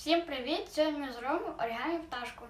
Всім привіт! Сьогодні ми зробимо оригамі пташку.